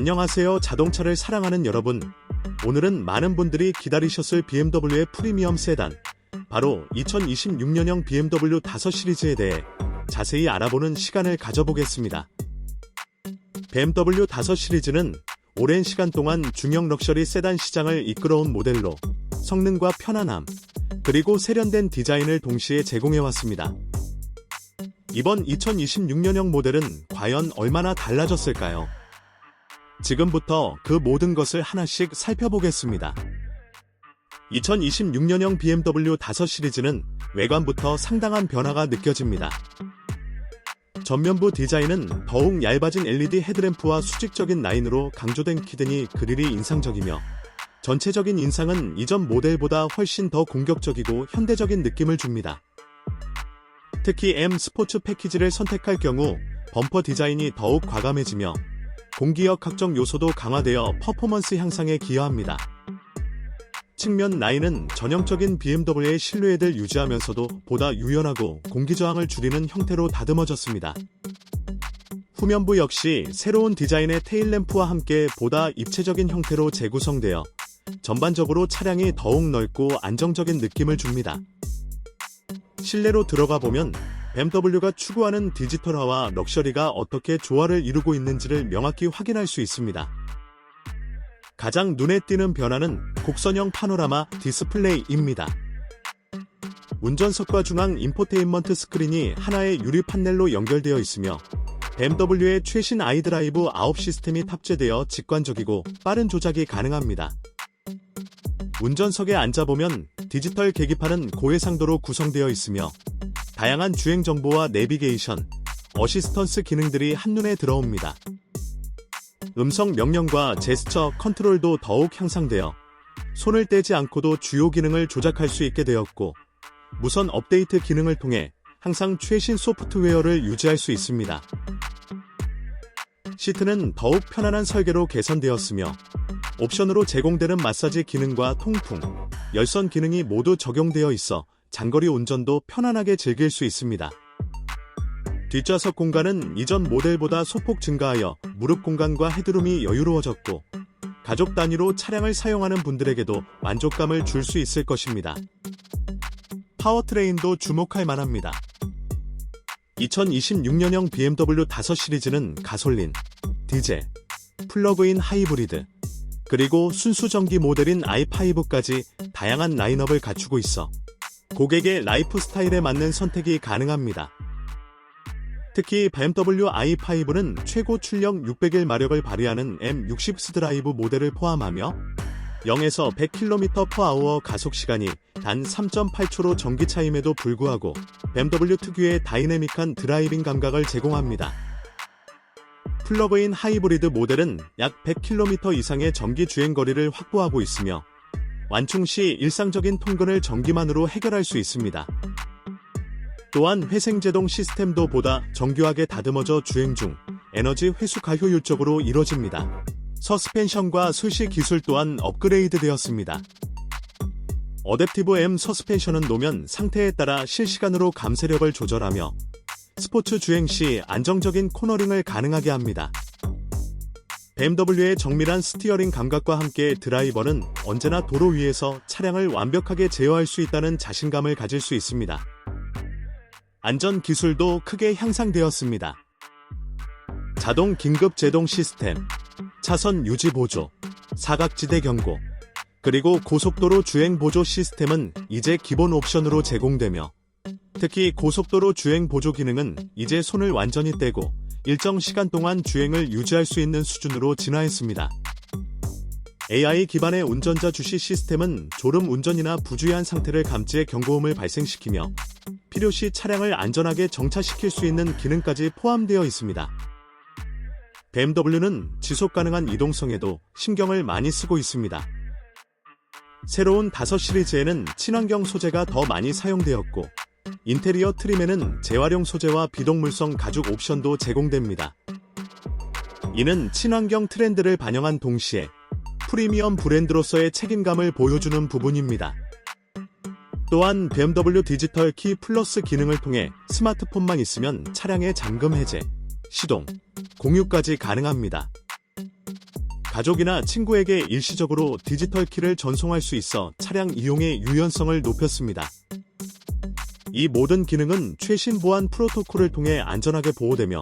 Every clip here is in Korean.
안녕하세요. 자동차를 사랑하는 여러분. 오늘은 많은 분들이 기다리셨을 BMW의 프리미엄 세단, 바로 2026년형 BMW 5 시리즈에 대해 자세히 알아보는 시간을 가져보겠습니다. BMW 5 시리즈는 오랜 시간 동안 중형 럭셔리 세단 시장을 이끌어온 모델로 성능과 편안함, 그리고 세련된 디자인을 동시에 제공해왔습니다. 이번 2026년형 모델은 과연 얼마나 달라졌을까요? 지금부터 그 모든 것을 하나씩 살펴보겠습니다. 2026년형 BMW 5 시리즈는 외관부터 상당한 변화가 느껴집니다. 전면부 디자인은 더욱 얇아진 LED 헤드램프와 수직적인 라인으로 강조된 키드니 그릴이 인상적이며 전체적인 인상은 이전 모델보다 훨씬 더 공격적이고 현대적인 느낌을 줍니다. 특히 M 스포츠 패키지를 선택할 경우 범퍼 디자인이 더욱 과감해지며 공기역 각종 요소도 강화되어 퍼포먼스 향상에 기여합니다. 측면 라인은 전형적인 BMW의 실루엣을 유지하면서도 보다 유연하고 공기 저항을 줄이는 형태로 다듬어졌습니다. 후면부 역시 새로운 디자인의 테일램프와 함께 보다 입체적인 형태로 재구성되어 전반적으로 차량이 더욱 넓고 안정적인 느낌을 줍니다. 실내로 들어가 보면 BMW가 추구하는 디지털화와 럭셔리가 어떻게 조화를 이루고 있는지를 명확히 확인할 수 있습니다. 가장 눈에 띄는 변화는 곡선형 파노라마 디스플레이입니다. 운전석과 중앙 인포테인먼트 스크린이 하나의 유리 판넬로 연결되어 있으며 BMW의 최신 아이드라이브 아웃 시스템이 탑재되어 직관적이고 빠른 조작이 가능합니다. 운전석에 앉아보면 디지털 계기판은 고해상도로 구성되어 있으며 다양한 주행 정보와 내비게이션, 어시스턴스 기능들이 한눈에 들어옵니다. 음성 명령과 제스처 컨트롤도 더욱 향상되어 손을 떼지 않고도 주요 기능을 조작할 수 있게 되었고 무선 업데이트 기능을 통해 항상 최신 소프트웨어를 유지할 수 있습니다. 시트는 더욱 편안한 설계로 개선되었으며 옵션으로 제공되는 마사지 기능과 통풍, 열선 기능이 모두 적용되어 있어 장거리 운전도 편안하게 즐길 수 있습니다. 뒷좌석 공간은 이전 모델보다 소폭 증가하여 무릎 공간과 헤드룸이 여유로워졌고 가족 단위로 차량을 사용하는 분들에게도 만족감을 줄 수 있을 것입니다. 파워트레인도 주목할 만합니다. 2026년형 BMW 5 시리즈는 가솔린, 디젤, 플러그인 하이브리드, 그리고 순수 전기 모델인 i5까지 다양한 라인업을 갖추고 있어 고객의 라이프 스타일에 맞는 선택이 가능합니다. 특히 BMW i5는 최고 출력 601마력을 발휘하는 M60 스드라이브 모델을 포함하며 0에서 100km/h 가속 시간이 단 3.8초로 전기차임에도 불구하고 BMW 특유의 다이내믹한 드라이빙 감각을 제공합니다. 플러그인 하이브리드 모델은 약 100km 이상의 전기 주행 거리를 확보하고 있으며 완충 시 일상적인 통근을 전기만으로 해결할 수 있습니다. 또한 회생제동 시스템도 보다 정교하게 다듬어져 주행 중 에너지 회수가 효율적으로 이뤄집니다. 서스펜션과 수시 기술 또한 업그레이드 되었습니다. 어댑티브 M 서스펜션은 노면 상태에 따라 실시간으로 감쇄력을 조절하며 스포츠 주행 시 안정적인 코너링을 가능하게 합니다. BMW의 정밀한 스티어링 감각과 함께 드라이버는 언제나 도로 위에서 차량을 완벽하게 제어할 수 있다는 자신감을 가질 수 있습니다. 안전 기술도 크게 향상되었습니다. 자동 긴급 제동 시스템, 차선 유지 보조, 사각지대 경고, 그리고 고속도로 주행 보조 시스템은 이제 기본 옵션으로 제공되며 특히 고속도로 주행 보조 기능은 이제 손을 완전히 떼고 일정 시간 동안 주행을 유지할 수 있는 수준으로 진화했습니다. AI 기반의 운전자 주시 시스템은 졸음 운전이나 부주의한 상태를 감지해 경고음을 발생시키며 필요시 차량을 안전하게 정차시킬 수 있는 기능까지 포함되어 있습니다. BMW는 지속 가능한 이동성에도 신경을 많이 쓰고 있습니다. 새로운 5 시리즈에는 친환경 소재가 더 많이 사용되었고 인테리어 트림에는 재활용 소재와 비동물성 가죽 옵션도 제공됩니다. 이는 친환경 트렌드를 반영한 동시에 프리미엄 브랜드로서의 책임감을 보여주는 부분입니다. 또한 BMW 디지털 키 플러스 기능을 통해 스마트폰만 있으면 차량의 잠금 해제, 시동, 공유까지 가능합니다. 가족이나 친구에게 일시적으로 디지털 키를 전송할 수 있어 차량 이용의 유연성을 높였습니다. 이 모든 기능은 최신 보안 프로토콜을 통해 안전하게 보호되며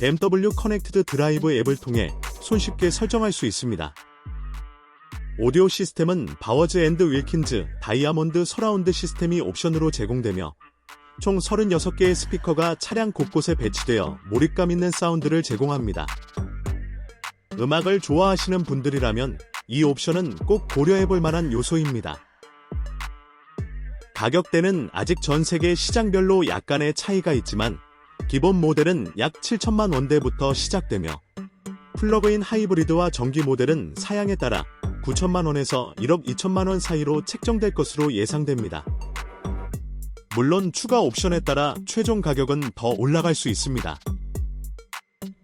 BMW 커넥트드 드라이브 앱을 통해 손쉽게 설정할 수 있습니다. 오디오 시스템은 바워즈 앤드 윌킨즈 다이아몬드 서라운드 시스템이 옵션으로 제공되며 총 36개의 스피커가 차량 곳곳에 배치되어 몰입감 있는 사운드를 제공합니다. 음악을 좋아하시는 분들이라면 이 옵션은 꼭 고려해 볼 만한 요소입니다. 가격대는 아직 전 세계 시장별로 약간의 차이가 있지만 기본 모델은 약 7천만 원대부터 시작되며 플러그인 하이브리드와 전기 모델은 사양에 따라 9천만 원에서 1억 2천만 원 사이로 책정될 것으로 예상됩니다. 물론 추가 옵션에 따라 최종 가격은 더 올라갈 수 있습니다.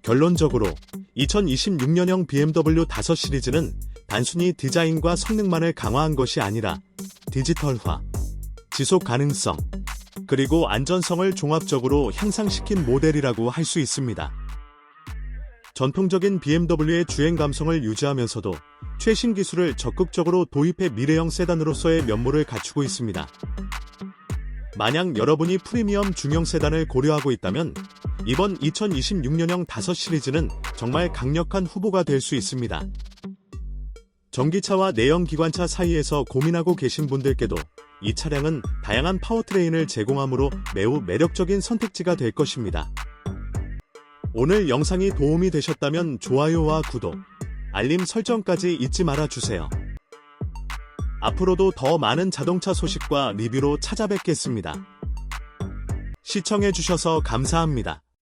결론적으로 2026년형 BMW 5 시리즈는 단순히 디자인과 성능만을 강화한 것이 아니라 디지털화, 지속 가능성, 그리고 안전성을 종합적으로 향상시킨 모델이라고 할 수 있습니다. 전통적인 BMW의 주행 감성을 유지하면서도 최신 기술을 적극적으로 도입해 미래형 세단으로서의 면모를 갖추고 있습니다. 만약 여러분이 프리미엄 중형 세단을 고려하고 있다면 이번 2026년형 5 시리즈는 정말 강력한 후보가 될 수 있습니다. 전기차와 내연 기관차 사이에서 고민하고 계신 분들께도 이 차량은 다양한 파워트레인을 제공하므로 매우 매력적인 선택지가 될 것입니다. 오늘 영상이 도움이 되셨다면 좋아요와 구독, 알림 설정까지 잊지 말아 주세요. 앞으로도 더 많은 자동차 소식과 리뷰로 찾아뵙겠습니다. 시청해주셔서 감사합니다.